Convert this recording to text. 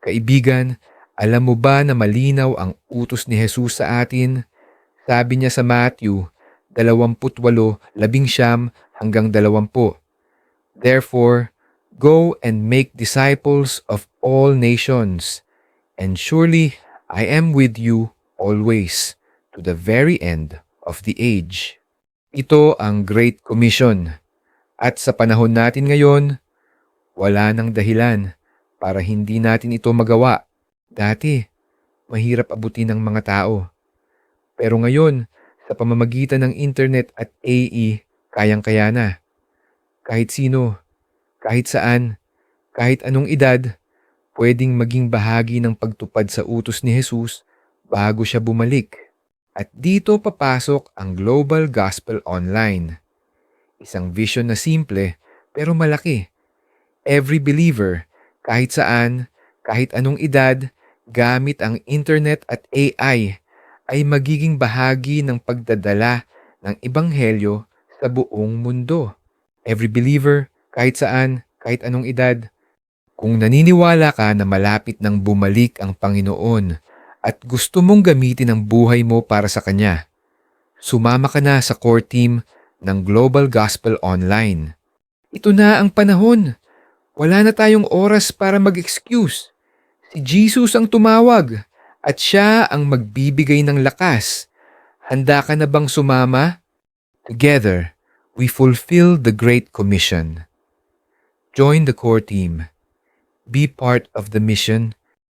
Kaibigan, alam mo ba na malinaw ang utos ni Jesus sa atin? Sabi niya sa Matthew 28:11 hanggang 20. Therefore, go and make disciples of all nations, and surely I am with you always to the very end of the age. Ito ang Great Commission. At sa panahon natin ngayon, wala nang dahilan para hindi natin ito magawa. Dati, mahirap abutin ng mga tao. Pero ngayon, sa pamamagitan ng internet at AE, kayang-kaya na. Kahit sino, kahit saan, kahit anong edad, pwedeng maging bahagi ng pagtupad sa utos ni Jesus bago siya bumalik. At dito papasok ang Global Gospel Online. Isang vision na simple pero malaki. Every believer, kahit saan, kahit anong edad, gamit ang internet at AI, ay magiging bahagi ng pagdadala ng ebanghelyo sa buong mundo. Every believer, kahit saan, kahit anong edad, kung naniniwala ka na malapit nang bumalik ang Panginoon at gusto mong gamitin ang buhay mo para sa Kanya, sumama ka na sa core team ng Global Gospel Online. Ito na ang panahon. Wala na tayong oras para mag-excuse. Si Jesus ang tumawag at siya ang magbibigay ng lakas. Handa ka na bang sumama? Together, we fulfill the Great Commission. Join the core team. Be part of the mission